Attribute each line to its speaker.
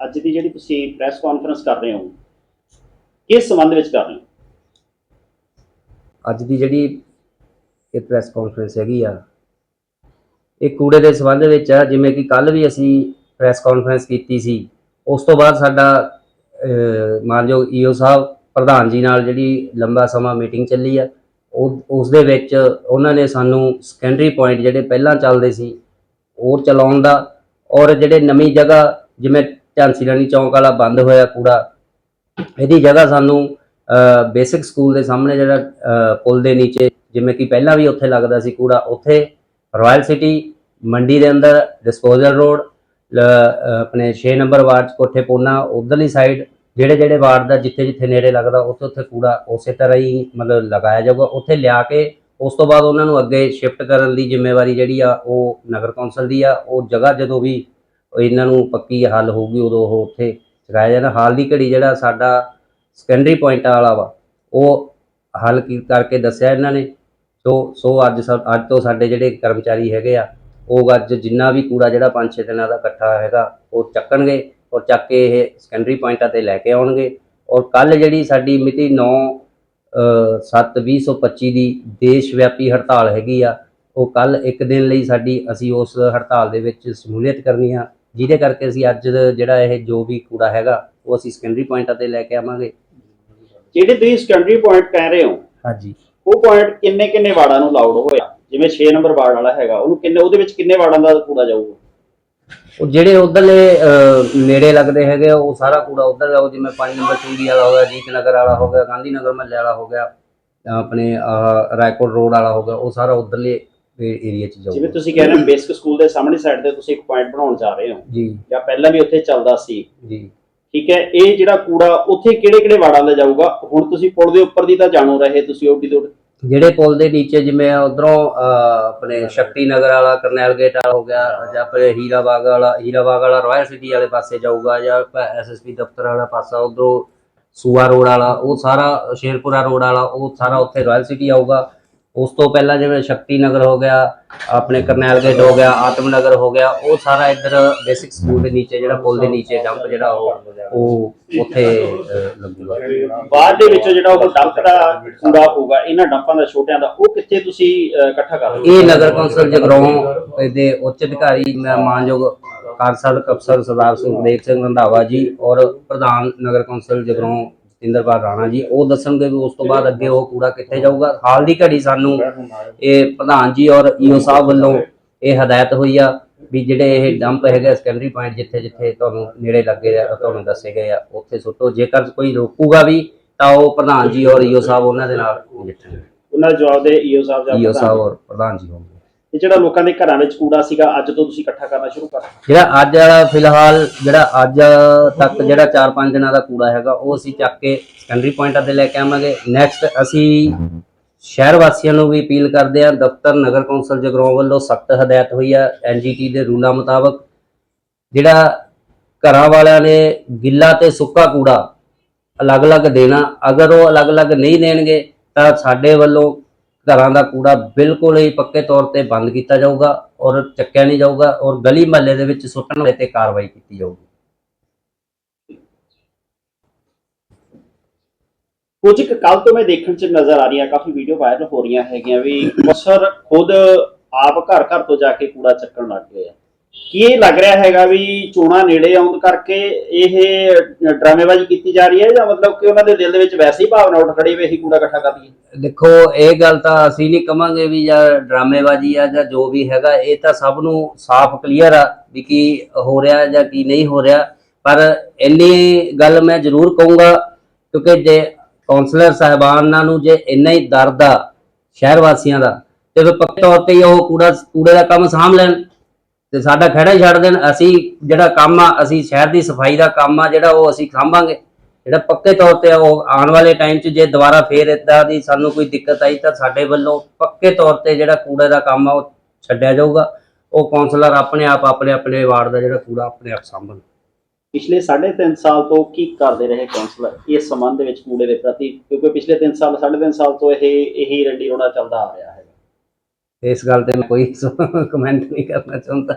Speaker 1: ਅੱਜ ਦੀ ਜਿਹੜੀ ਤੁਸੀਂ ਪ੍ਰੈਸ ਕਾਨਫਰੰਸ ਕਰ ਰਹੇ ਹੋ ਕਿਸ ਸੰਬੰਧ ਵਿੱਚ ਕਰ ਰਹੇ ਹੋ?
Speaker 2: ਅੱਜ ਦੀ ਜਿਹੜੀ ਇਹ ਪ੍ਰੈਸ ਕਾਨਫਰੰਸ ਹੈਗੀ ਆ ਇਹ ਕੂੜੇ ਦੇ ਸੰਬੰਧ ਵਿੱਚ ਆ ਜਿਵੇਂ ਕਿ ਕੱਲ ਵੀ ਅਸੀਂ ਪ੍ਰੈਸ ਕਾਨਫਰੰਸ ਕੀਤੀ ਸੀ। ਉਸ ਤੋਂ ਬਾਅਦ ਸਾਡਾ ਅਹ, ਮਾਨਯੋਗ ਈਓ ਸਾਹਿਬ ਪ੍ਰਧਾਨ ਜੀ ਨਾਲ ਜਿਹੜੀ ਲੰਬਾ ਸਮਾਂ ਮੀਟਿੰਗ ਚੱਲੀ ਆ ਉਹ ਉਸ ਦੇ ਵਿੱਚ ਉਹਨਾਂ ਨੇ ਸਾਨੂੰ ਸੈਕੰਡਰੀ ਪੁਆਇੰਟ ਜਿਹੜੇ ਪਹਿਲਾਂ ਚੱਲਦੇ ਸੀ ਉਹ ਚਲਾਉਣ ਦਾ ਔਰ ਜਿਹੜੇ ਨਵੀਂ ਜਗ੍ਹਾ ਜਿਵੇਂ ਝਾਂਸੀ ਰਾਣੀ ਚੌਂਕ ਵਾਲਾ ਬੰਦ ਹੋਇਆ ਕੂੜਾ। ਇਹਦੀ ਜਗ੍ਹਾ ਸਾਨੂੰ ਬੇਸਿਕ ਸਕੂਲ ਦੇ ਸਾਹਮਣੇ ਜਿਹੜਾ ਪੁਲ ਦੇ ਨੀਚੇ, ਜਿਵੇਂ ਕਿ ਪਹਿਲਾਂ ਵੀ ਉੱਥੇ ਲੱਗਦਾ ਸੀ ਕੂੜਾ, ਉੱਥੇ ਰਾਇਲ ਸਿਟੀ ਮੰਡੀ ਦੇ ਅੰਦਰ ਡਿਸਪੋਜ਼ਲ ਰੋਡ ਆਪਣੇ 6 ਨੰਬਰ ਵਾਰਡ 'ਚ ਕੋਠੇ ਪੋਨਾ, ਉਧਰਲੀ ਸਾਈਡ ਜਿਹੜੇ ਜਿਹੜੇ ਵਾਰਡ ਦਾ ਜਿੱਥੇ ਜਿੱਥੇ ਨੇੜੇ ਲੱਗਦਾ, ਉੱਥੇ ਉੱਥੇ ਕੂੜਾ ਉਸੇ ਤਰ੍ਹਾਂ ਹੀ ਮਤਲਬ ਲਗਾਇਆ ਜਾਊਗਾ। ਉੱਥੇ ਲਿਆ ਕੇ ਉਸ ਤੋਂ ਬਾਅਦ ਉਹਨਾਂ ਨੂੰ ਅੱਗੇ ਸ਼ਿਫਟ ਕਰਨ ਦੀ ਜ਼ਿੰਮੇਵਾਰੀ ਜਿਹੜੀ ਆ, ਉਹ ਨਗਰ ਕੌਂਸਲ ਦੀ ਆ। ਉਹ ਜਗ੍ਹਾ ਜਦੋਂ ਵੀ ਇਹਨਾਂ ਨੂੰ ਪੱਕੀ ਹੱਲ ਹੋਊਗੀ ਉਦੋਂ ਉਹ ਉੱਥੇ ਚੁਕਾਇਆ ਜਾਣਾ ਹਾਲ ਦੀ ਘੜੀ ਜਿਹੜਾ ਸਾਡਾ ਸੈਕੰਡਰੀ ਪੁਆਇੰਟ ਵਾਲਾ ਵਾ, ਉਹ ਹੱਲ ਕੀ ਕਰਕੇ ਦੱਸਿਆ ਇਹਨਾਂ ਨੇ। ਸੋ ਸੋ ਅੱਜ ਸਾ- ਅੱਜ ਤੋਂ ਸਾਡੇ ਜਿਹੜੇ ਕਰਮਚਾਰੀ ਹੈਗੇ ਆ, ਉਹ ਅੱਜ ਜਿੰਨਾ ਵੀ ਕੂੜਾ ਜਿਹੜਾ 5-6 ਦਿਨਾਂ ਦਾ ਇਕੱਠਾ ਹੈਗਾ, ਉਹ ਚੱਕਣਗੇ ਔਰ ਚੱਕ ਕੇ ਇਹ ਸੈਕੰਡਰੀ ਪੁਆਇੰਟਾਂ ਤੇ ਲੈ ਕੇ ਆਉਣਗੇ। ਔਰ ਕੱਲ ਜਿਹੜੀ ਸਾਡੀ ਮਿਤੀ 9 7/2025 ਦੀ ਦੇਸ਼ ਵਿਆਪੀ ਹੜਤਾਲ ਹੈਗੀ ਆ, ਉਹ ਕੱਲ ਇੱਕ ਦਿਨ ਲਈ ਸਾਡੀ ਅਸੀਂ ਉਸ ਹੜਤਾਲ ਦੇ ਵਿੱਚ ਸ਼ਮੂਲੀਅਤ ਕਰਨੀ ਆ। ਜਿਹਦੇ ਕਰਕੇ ਅਸੀਂ ਅੱਜ ਜਿਹੜਾ ਇਹ ਜੋ ਵੀ ਕੂੜਾ ਹੈਗਾ ਉਹ ਅਸੀਂ ਸੈਕੰਡਰੀ ਪੁਆਇੰਟਾਂ ਤੇ ਲੈ ਕੇ ਆਵਾਂਗੇ।
Speaker 1: ਜਿਹੜੇ ਤੁਸੀਂ ਸੈਕੰਡਰੀ ਪੁਆਇੰਟ ਕਹਿ ਰਹੇ ਹੋ
Speaker 2: ਹਾਂਜੀ।
Speaker 1: ਉਹ ਪੁਆਇੰਟ ਕਿੰਨੇ ਕਿੰਨੇ ਵਾਰਡਾਂ ਨੂੰ ਲਾਉਡ ਹੋਇਆ? ਜਿਵੇਂ 6 ਨੰਬਰ ਵਾਰਡ ਵਾਲਾ ਹੈਗਾ ਉਹਨੂੰ ਕਿੰਨੇ ਉਹਦੇ ਵਿੱਚ ਕਿੰਨੇ ਵਾਰਡਾਂ ਦਾ ਕੂੜਾ ਜਾਊਗਾ?
Speaker 2: ਉਹ ਜਿਹੜੇ ਉਧਰਲੇ ਨੇੜੇ ਲੱਗਦੇ ਹੈਗੇ ਉਹ ਸਾਰਾ ਕੂੜਾ ਉਧਰ ਲਾਓ ਜਿਵੇਂ 5 ਨੰਬਰ ਚੂੜੀ ਵਾਲਾ ਹੋ ਗਿਆ ਜੀਤ ਨਗਰ ਵਾਲਾ ਹੋ ਗਿਆ ਗਾਂਧੀ ਨਗਰ ਮਹੱਲੇ ਵਾਲਾ ਹੋ ਗਿਆ ਆਪਣੇ ਰਾਏਕੋਟ ਰੋਡ ਵਾਲਾ ਹੋ ਗਿਆ ਉਹ ਸਾਰਾ ਉਧਰਲੇ ਏਰੀਆ 'ਚ
Speaker 1: ਜਿਵੇਂ
Speaker 2: ਜਾਊਗਾ
Speaker 1: ਤੁਸੀਂ ਕਹਿ ਰਹੇ ਹੋ ਬੇਸਿਕ ਸਕੂਲ ਦੇ ਸਾਹਮਣੇ ਸਾਈਡ ਤੇ ਤੁਸੀਂ ਇੱਕ ਪੁਆਇੰਟ ਬਣਾਉਣ ਜਾ ਰਹੇ ਹੋ।
Speaker 2: ਜੀ।
Speaker 1: ਜਾਂ ਪਹਿਲਾਂ ਵੀ ਉੱਥੇ ਚੱਲਦਾ ਸੀ।
Speaker 2: ਜੀ।
Speaker 1: ਠੀਕ ਹੈ ਇਹ ਜਿਹੜਾ ਕੂੜਾ ਉੱਥੇ ਕਿਹੜੇ ਕਿਹੜੇ ਵਾਰਡਾਂ ਦਾ ਜਾਊਗਾ? ਹੁਣ ਤੁਸੀਂ ਪੁਲ ਦੇ ਉੱਪਰ ਦੀ ਤਾਂ ਜਾਣੋ ਰਹੇ ਤੁਸੀਂ ਓਡੀ ਤੋਂ।
Speaker 2: ਜਿਹੜੇ ਪੁਲ ਦੇ ਨੀਚੇ ਜਿਵੇਂ ਉਧਰੋਂ ਆਪਣੇ ਸ਼ਕਤੀ ਨਗਰ ਵਾਲਾ ਕਰਨੈਲ ਗੇਟ ਵਾਲਾ ਹੋ ਗਿਆ ਜਾਂ ਆਪਣੇ ਹੀਰਾ ਬਾਗ ਵਾਲਾ ਹੀਰਾ ਬਾਗ ਵਾਲਾ ਰਾਇਲ ਸਿਟੀ ਵਾਲੇ ਪਾਸੇ ਜਾਊਗਾ ਜਾਂ ਐਸਐਸਪੀ ਦਫ਼ਤਰ ਵਾਲਾ ਪਾਸਾ ਉਧਰੋਂ ਸੂਆ ਰੋਡ ਵਾਲਾ ਉਹ ਸਾਰਾ ਸ਼ੇਰਪੁਰਾ ਰੋਡ ਵਾਲਾ ਉਹ ਸਾਰਾ ਉੱਥੇ ਰਾਇਲ ਸਿਟੀ ਆਊਗਾ। ਉਸ ਤੋਂ ਪਹਿਲਾਂ ਜਿਵੇਂ ਸ਼ਕਤੀ ਨਗਰ ਹੋ ਗਿਆ ਆਪਣੇ ਕਰਨੈਲ ਗੇਟ ਹੋ ਗਿਆ ਆਤਮ ਨਗਰ ਹੋ ਗਿਆ ਉਹ ਸਾਰਾ ਇੱਧਰ ਬੇਸਿਕ ਸਕੂਲ ਦੇ ਨੀਚੇ ਜਿਹੜਾ ਪੁਲ ਦੇ ਨੀਚੇ ਡੰਪ ਜਿਹੜਾ ਉਹ ਉਹ ਉੱਥੇ ਲੱਗੂਗਾ
Speaker 1: ਬਾਹਰ ਦੇ ਵਿੱਚੋਂ ਜਿਹੜਾ ਉਹ ਡੰਪ ਦਾ ਕੂੜਾ ਹੋਊਗਾ ਇਹਨਾਂ ਡੰਪਾਂ ਦਾ ਛੋਟਿਆਂ ਦਾ ਉਹ ਕਿੱਥੇ ਤੁਸੀਂ ਇਕੱਠਾ ਕਰ
Speaker 2: ਇਹ ਨਗਰ ਕੌਂਸਲ ਜਗਰਾਉਂ ਦੇ ਉੱਚ ਅਧਿਕਾਰੀ ਮਾਨਯੋਗ ਕਾਰਜਸਾਧਕ ਅਫਸਰ ਸਰਦਾਰ ਸੁਖਦੇਵ ਸਿੰਘ ਰੰਧਾਵਾ ਜੀ ਔਰ ਪ੍ਰਧਾਨ ਨਗਰ ਕੌਂਸਲ ਜਗਰਾਉਂ ਜਤਿੰਦਰਪਾਲ ਰਾਣਾ ਜੀ ਉਹ ਦੱਸਣਗੇ ਵੀ ਉਸ ਤੋਂ ਬਾਅਦ ਅੱਗੇ ਉਹ ਕੂੜਾ ਕਿੱਥੇ ਜਾਊਗਾ। ਹਾਲ ਦੀ ਘੜੀ ਸਾਨੂੰ ਇਹ ਪ੍ਰਧਾਨ ਜੀ ਔਰ ਈਓ ਸਾਹਿਬ ਵੱਲੋਂ ਇਹ ਹਦਾਇਤ ਹੋਈ ਆ ਵੀ ਜਿਹੜੇ ਇਹ ਡੰਪ ਹੈਗੇ ਸੈਕੰਡਰੀ ਪੁਆਇੰਟ ਜਿੱਥੇ ਜਿੱਥੇ ਤੁਹਾਨੂੰ ਨੇੜੇ ਲੱਗੇ ਆ ਤੁਹਾਨੂੰ ਦੱਸੇ ਗਏ ਆ ਉੱਥੇ ਸੁੱਟੋ। ਜੇਕਰ ਕੋਈ ਰੋਕੂਗਾ ਵੀ ਤਾਂ ਉਹ ਪ੍ਰਧਾਨ ਜੀ ਔਰ ਈਓ ਸਾਹਿਬ ਉਹਨਾਂ ਦੇ ਨਾਲ ਨਜਿੱਠਣਗੇ
Speaker 1: ਉਹਨਾਂ ਦੇ ਜਵਾਬ ਦੇ ਈਓ ਸਾਹਿਬ ਜਾਂ
Speaker 2: ਈਓ ਸਾਹਿਬ ਔਰ ਪ੍ਰਧਾਨ ਜੀ ਹੋਣਗੇ।
Speaker 1: ਇਹ ਜਿਹੜਾ ਲੋਕਾਂ ਦੇ ਘਰਾਂ ਵਿੱਚ ਕੂੜਾ ਸੀਗਾ, ਅੱਜ ਤੋਂ ਤੁਸੀਂ ਇਕੱਠਾ ਕਰਨਾ ਸ਼ੁਰੂ ਕਰ
Speaker 2: ਜਿਹੜਾ ਅੱਜ ਵਾਲਾ ਫਿਲਹਾਲ, ਜਿਹੜਾ ਅੱਜ ਤੱਕ ਜਿਹੜਾ 4-5 ਦਿਨਾਂ ਦਾ ਕੂੜਾ ਹੈਗਾ, ਉਹ ਅਸੀਂ ਚੱਕ ਕੇ ਸੈਕੰਡਰੀ ਪੁਆਇੰਟਾਂ ਤੇ ਲੈ ਕੇ ਆਵਾਂਗੇ। ਨੈਕਸਟ ਅਸੀਂ ਸ਼ਹਿਰ ਵਾਸੀਆਂ ਨੂੰ ਵੀ ਅਪੀਲ ਕਰਦੇ ਹਾਂ, ਦਫ਼ਤਰ, ਨਗਰ ਕੌਂਸਲ ਜਗਰਾਉਂ ਵੱਲੋਂ ਸਖਤ ਹਦਾਇਤ ਹੋਈ ਆ ਐਨਜੀਟੀ ਦੇ ਰੂਲਾਂ ਮੁਤਾਬਕ। ਜਿਹੜਾ ਘਰਾਂ ਵਾਲਿਆਂ ਨੇ ਗਿੱਲਾ ਤੇ ਸੁੱਕਾ ਕੂੜਾ ਅਲੱਗ-ਅਲੱਗ ਦੇਣਾ, ਅਗਰ ਉਹ ਅਲੱਗ-ਅਲੱਗ ਨਹੀਂ ਦੇਣਗੇ, ਤਾਂ ਸਾਡੇ ਵੱਲੋਂ ਘਰਾਂ ਦਾ ਕੂੜਾ ਬਿਲਕੁਲ ਹੀ ਪੱਕੇ ਤੌਰ ਤੇ ਬੰਦ ਕੀਤਾ ਜਾਊਗਾ ਔਰ ਚੱਕਿਆ ਨਹੀਂ ਜਾਊਗਾ ਔਰ ਗਲੀ ਮਹੱਲੇ ਦੇ ਵਿੱਚ ਸੁੱਟਣ ਵਾਲੇ ਤੇ ਕਾਰਵਾਈ ਕੀਤੀ ਜਾਊਗੀ।
Speaker 1: ਕੁਝ ਕੁ ਕੱਲ ਤੋਂ ਮੈਂ ਦੇਖਣ ਚ ਨਜ਼ਰ ਆ ਰਹੀਆਂ, ਕਾਫੀ ਵੀਡੀਓ ਵਾਇਰਲ ਹੋ ਰਹੀਆਂ ਹੈਗੀਆਂ ਵੀ ਮੁਸਰ ਖੁਦ ਆਪ ਘਰ ਘਰ ਤੋਂ ਜਾ ਕੇ ਕੂੜਾ ਚੱਕਣ ਲੱਗ ਗਏ ਆ। ਕੀ ਇਹ ਲੱਗ ਰਿਹਾ ਹੈਗਾ ਵੀ ਚੋਣਾਂ ਨੇੜੇ ਆਉਣ ਕਰਕੇ ਇਹ ਡਰਾਮੇਬਾਜ਼ੀ ਕੀਤੀ ਜਾ ਰਹੀ ਹੈ ਜਾਂ ਮਤਲਬ ਕਿ ਉਹਨਾਂ ਦੇ ਦਿਲ ਦੇ ਵਿੱਚ ਵੈਸੇ ਹੀ ਭਾਵਨਾ ਉੱਠ ਖੜੀ ਵੀ ਅਸੀਂ ਕੂੜਾ ਇਕੱਠਾ ਕਰ ਲਈਏ?
Speaker 2: ਦੇਖੋ, ਇਹ ਗੱਲ ਤਾਂ ਅਸੀਂ ਨਹੀਂ ਕਵਾਂਗੇ ਵੀ ਜਾਂ ਡਰਾਮੇਬਾਜ਼ੀ ਆ ਜਾਂ ਜੋ ਵੀ ਹੈਗਾ, ਇਹ ਤਾਂ ਸਭ ਨੂੰ ਸਾਫ਼ ਕਲੀਅਰ ਆ ਵੀ ਕੀ ਹੋ ਰਿਹਾ ਜਾਂ ਕੀ ਨਹੀਂ ਹੋ ਰਿਹਾ। ਪਰ ਇੰਨੀ ਗੱਲ ਮੈਂ ਜ਼ਰੂਰ ਕਹੂੰਗਾ, ਕਿਉਂਕਿ ਜੇ ਕਾਉਂਸਲਰ ਸਾਹਿਬਾਨਾਂ ਨੂੰ ਜੇ ਇੰਨਾ ਹੀ ਦਰਦ ਆ ਸ਼ਹਿਰ ਵਾਸੀਆਂ ਦਾ ਤੇ ਪੱਕੇ ਤੌਰ ਤੇ ਉਹ ਕੂੜਾ, ਕੂੜੇ ਦਾ ਕੰਮ ਸਾਂਭ ਲੈਣ ਤੇ ਸਾਡਾ ਖੜਾ ਹੀ ਛੱਡ ਦੇਣ। ਅਸੀਂ ਜਿਹੜਾ ਕੰਮ ਆ, ਅਸੀਂ ਸ਼ਹਿਰ ਦੀ ਸਫ਼ਾਈ ਦਾ ਕੰਮ ਆ, ਜਿਹੜਾ ਉਹ ਅਸੀਂ ਸਾਂਭਾਂਗੇ। ਜਿਹੜਾ ਪੱਕੇ ਤੌਰ ਤੇ ਉਹ ਆਉਣ ਵਾਲੇ ਟਾਈਮ 'ਚ ਜੇ ਦੁਬਾਰਾ ਫੇਰ ਇਦਾਂ ਦੀ ਸਾਨੂੰ ਕੋਈ ਦਿੱਕਤ ਆਈ ਤਾਂ ਸਾਡੇ ਵੱਲੋਂ ਪੱਕੇ ਤੌਰ ਤੇ ਜਿਹੜਾ ਕੂੜੇ ਦਾ ਕੰਮ ਆ, ਉਹ ਛੱਡਿਆ ਜਾਊਗਾ। ਉਹ ਕਾਉਂਸਲਰ ਆਪਣੇ ਆਪ, ਆਪਣੇ ਆਪਣੇ ਵਾਰਡ ਦਾ ਜਿਹੜਾ ਕੂੜਾ ਆਪਣੇ ਆਪ ਸਾਂਭਣ।
Speaker 1: ਪਿਛਲੇ 3.5 ਸਾਲ ਤੋਂ ਕੀ ਕਰਦੇ ਰਹੇ ਕਾਉਂਸਲਰ ਇਸ ਸੰਬੰਧ ਵਿੱਚ ਕੂੜੇ ਦੇ ਪ੍ਰਤੀ? ਕਿਉਂਕਿ ਪਿਛਲੇ 3 ਸਾਲ 3.5 ਸਾਲ ਤੋਂ ਇਹ, ਇਹੀ ਰੰਡੀ ਰੋਣਾ ਚੱਲਦਾ ਆ ਰਿਹਾ।
Speaker 2: ਇਸ ਗੱਲ ਤੇ ਮੈਂ ਕੋਈ ਕਮੈਂਟ ਨਹੀਂ ਕਰਨਾ ਚਾਹੁੰਦਾ।